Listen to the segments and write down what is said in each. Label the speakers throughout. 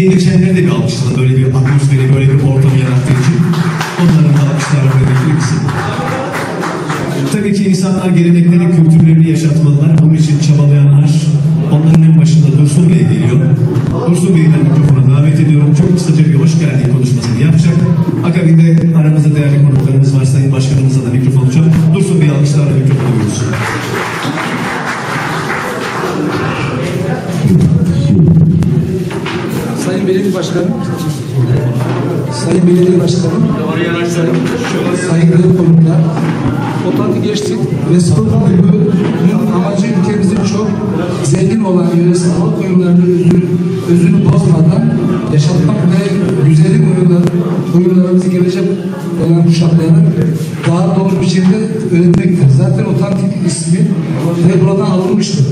Speaker 1: emeği geçenleri de bir alkışlayalım. Böyle bir atmosferi, böyle bir ortamı yarattığı için. Onların da alkışlarla bekliyoruz. Tabii ki insanlar geleneklerini, kültürlerini yaşatmalılar. Sayın
Speaker 2: Belediye Başkanım, Sayın Belediye Başkanım, saygıdeğer konuklar, Otantik Gençlik ve Spor Kulübü'nün amacı ülkemizin çok zengin olan yöresel halk oyunlarının özünü, özünü bozmadan yaşatmak ve güzelim oyunlar, oyunlarımızı gelecek olan kuşaklara daha doğru biçimde öğretmektir. Zaten otantik ismi de buradan alınmıştır.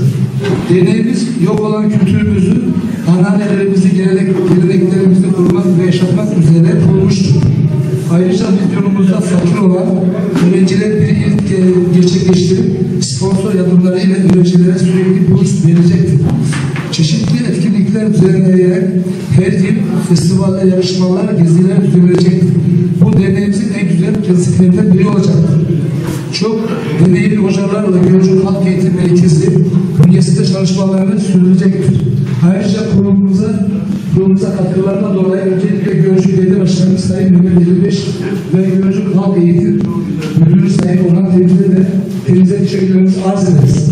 Speaker 2: Deneyimiz yok olan kültürümüzü, ananelerimizi, gelenek, geleneklerimizi korumak ve yaşatmak üzere kurulmuştur. Ayrıca vizyonumuzda fakir olan öğrenciler bir ilk gerçekleştirip sponsor yardımları ile öğrencilere sürekli burs verecektir. Çeşitli etkinlikler düzenleyerek her yıl festivaller, yarışmalar, geziler düzenlenecektir. Sayın Mehmet 55 ve Gölcük Halk Eğitim Müdürü Sayın Orhan Temiz'e de temize teşekkürlerimizi arz ederiz.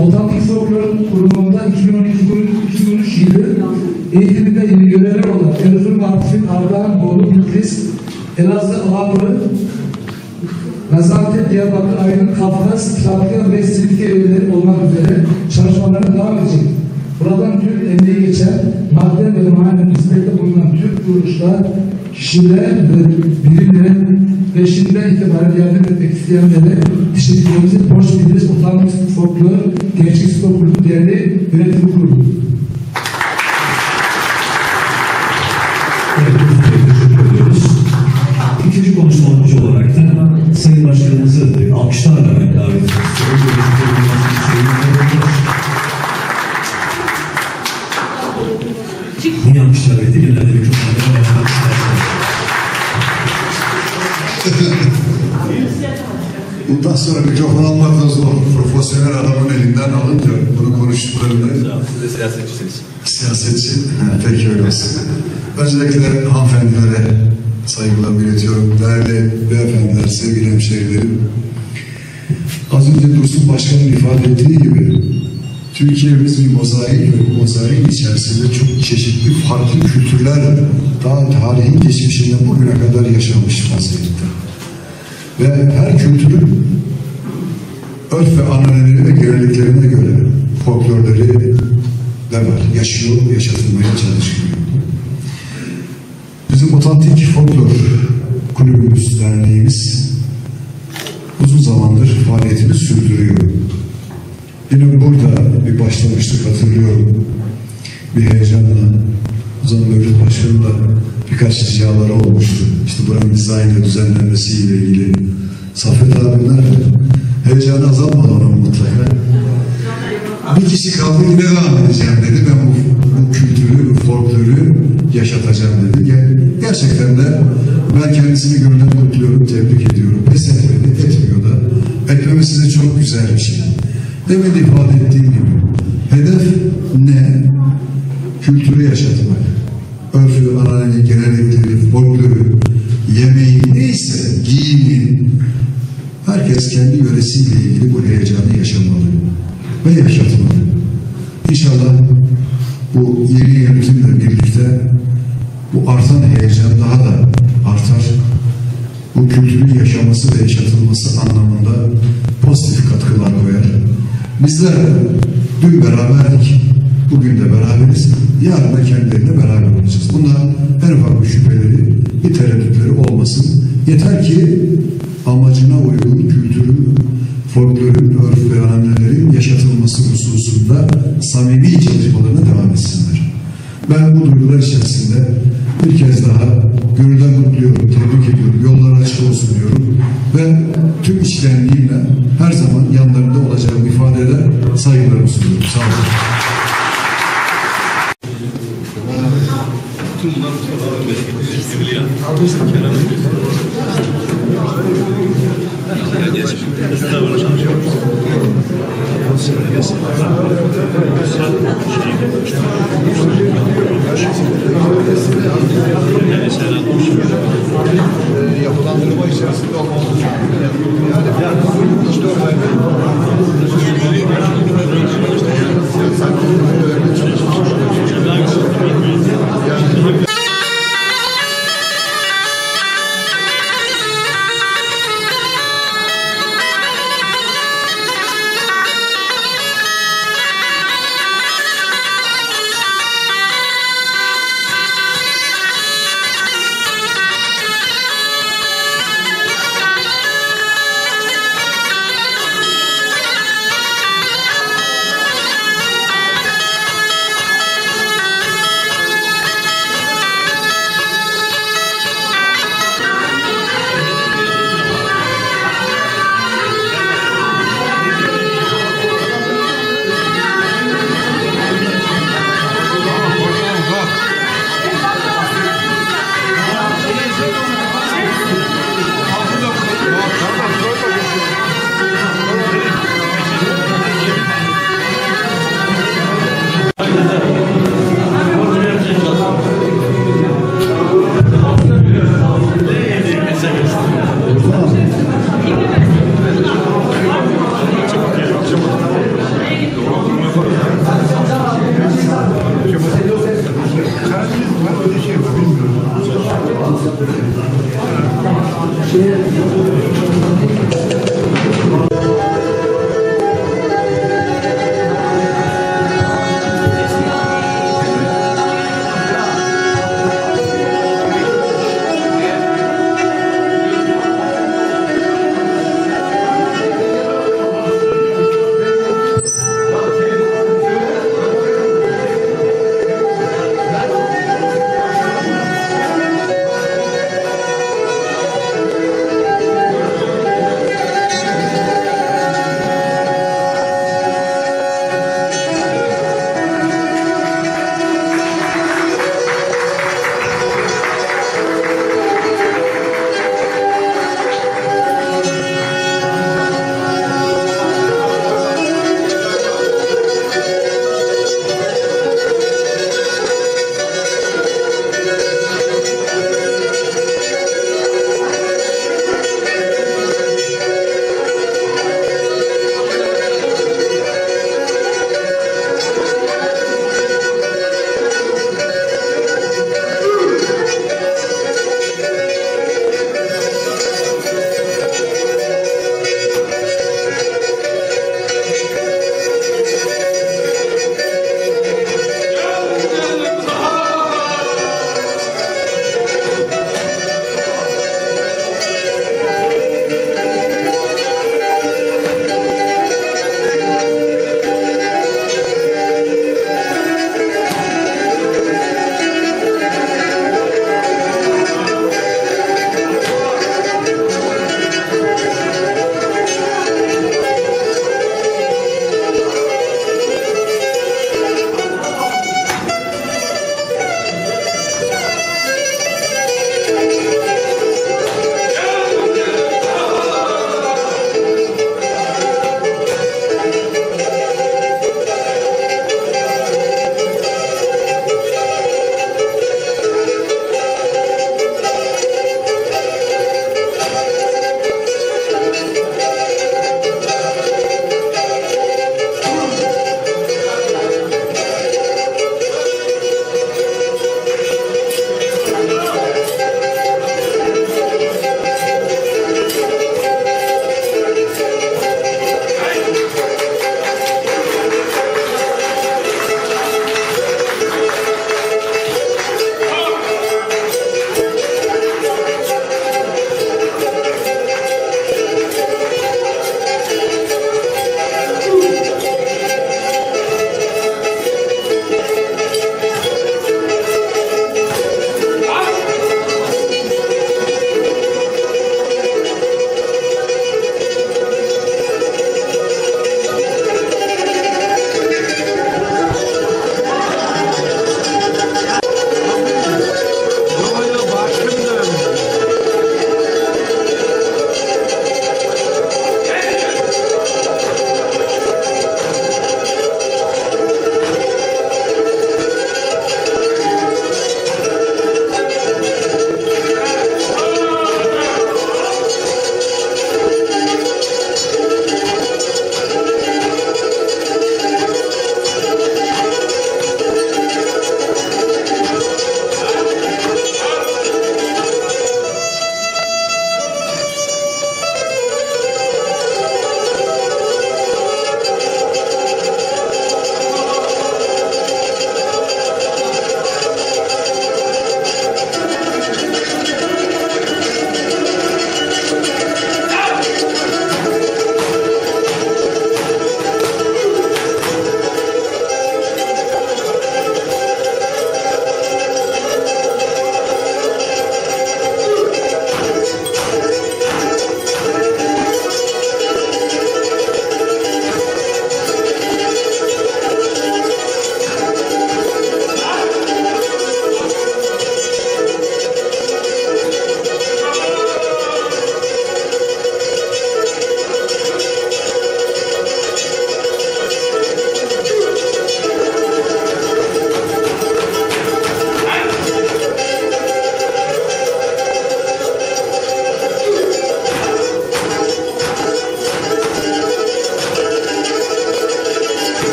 Speaker 2: Otantik Folklor'un kurumunda 2012-2013 yılı eğitiminde yeni görevler olan Erzurum Artif'in Ardahan Bolu Bitlis Elazığ Ağrı Gaziantep, Diyarbakır, Aydın, Kafkas, Trakya ve Silifke üyeleri olmak üzere çalışmalarına devam edecek. Buradan tüm emeği geçen madde ve manevi hizmette bulunan tüm kuruluşlar, kişiler ve birimlerin peşinden itibaren yardım etmek isteyenlere teşekkürlerimizi borç biliriz. Otantik Folklor Gençlik Spor Kulübü Derneği Yönetim Kurulu.
Speaker 3: Bundan sonra mikrofon almak da zor. Profesyonel adamın elinden alınca bunu konuştuklarında
Speaker 4: Siz de siyasetçisiniz.
Speaker 3: siyasetçi, ha, peki öyle olsun. Öncelikle hanımefendilere saygılarımı iletiyorum. Değerli beyefendiler, sevgili hemşehrilerim. Az önce Dursun Başkan'ın ifade ettiği gibi Türkiye'miz bir mozaik ve bu mozaiğin içerisinde çok çeşitli farklı kültürler daha tarihin geçmişinden bugüne kadar yaşamış vaziyette. Ve her kültürün örf ve ananeleri ve geleneklerine göre folklorları de var. Yaşıyor, yaşatılmaya çalışılıyor. Bizim otantik folklor kulübümüz, derneğimiz uzun zamandır faaliyetini sürdürüyor. Yine burada bir başlamıştık hatırlıyorum. Bir heyecanla o zaman Mevlüt Başkan'la birkaç ricaları olmuştu. İşte buranın dizayn ve düzenlenmesiyle ilgili. Saffet abi nerede? Heyecanı azalmadı onun mutlaka. Bir kişi kaldı yine devam edeceğim dedi. Ben bu, bu kültürü, bu folkloru yaşatacağım dedi. Ger- Gerçekten de ben kendisini gönülden kutluyorum, tebrik ediyorum. Pes etmedi, etmiyor da. Etmemesi de çok güzel bir şey. Demin de ifade ettiğim gibi. Hedef ne? Kültürü yaşatmak. Örfü, anneanne, gelenekleri, folkloru, yemeği, neyse, giyimi. Herkes kendi yöresiyle ilgili bu heyecanı yaşamalı ve yaşatmalı. Yeter ki amacına uygun kültürün, folklorun, örf ve anneanelerin yaşatılması hususunda samimi çalışmalarına devam etsinler. Ben bu duygular içerisinde bir kez daha gönülden kutluyorum, tebrik ediyorum, yollar açık olsun diyorum ve tüm içtenliğimle her zaman yanlarında olacağımı ifade eder, saygılarımı sunuyorum. Sağ olun.
Speaker 1: Bütün bunlar Mustafa'nın bereketi. Seviliyor. Kerem. Ya geç. Estağfurullah çalışıyoruz. Yani Serhat
Speaker 3: yapılandırma içerisinde olmamız yani, yani hiç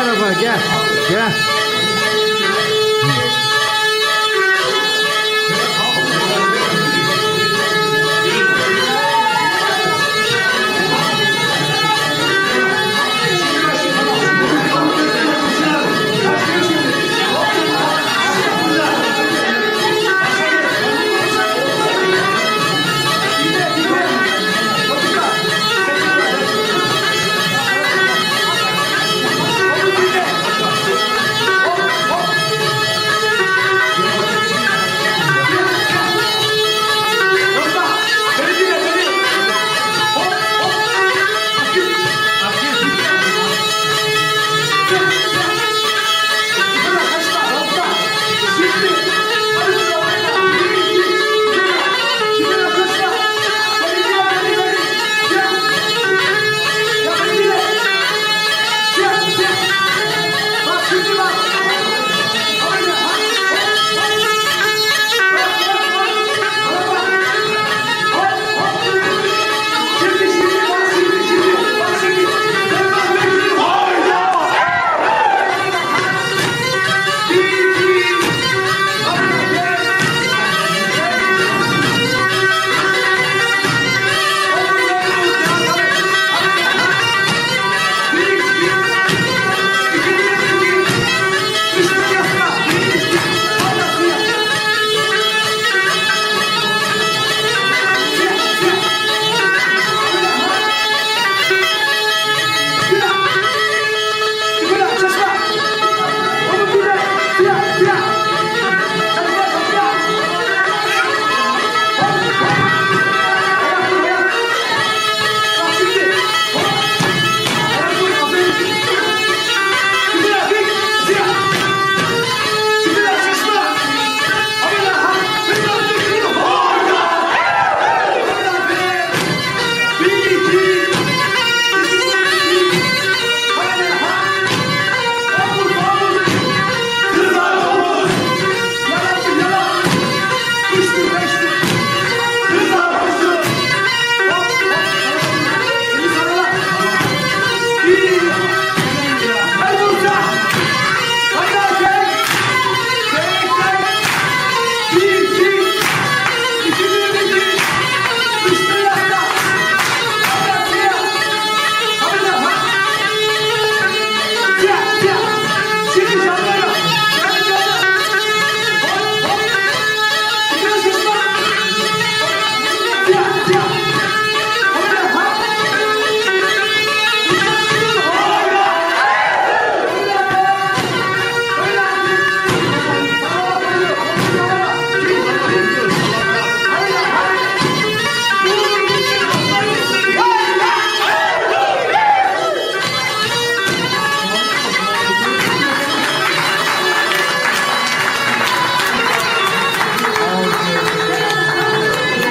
Speaker 5: Caravan, yeah, yeah.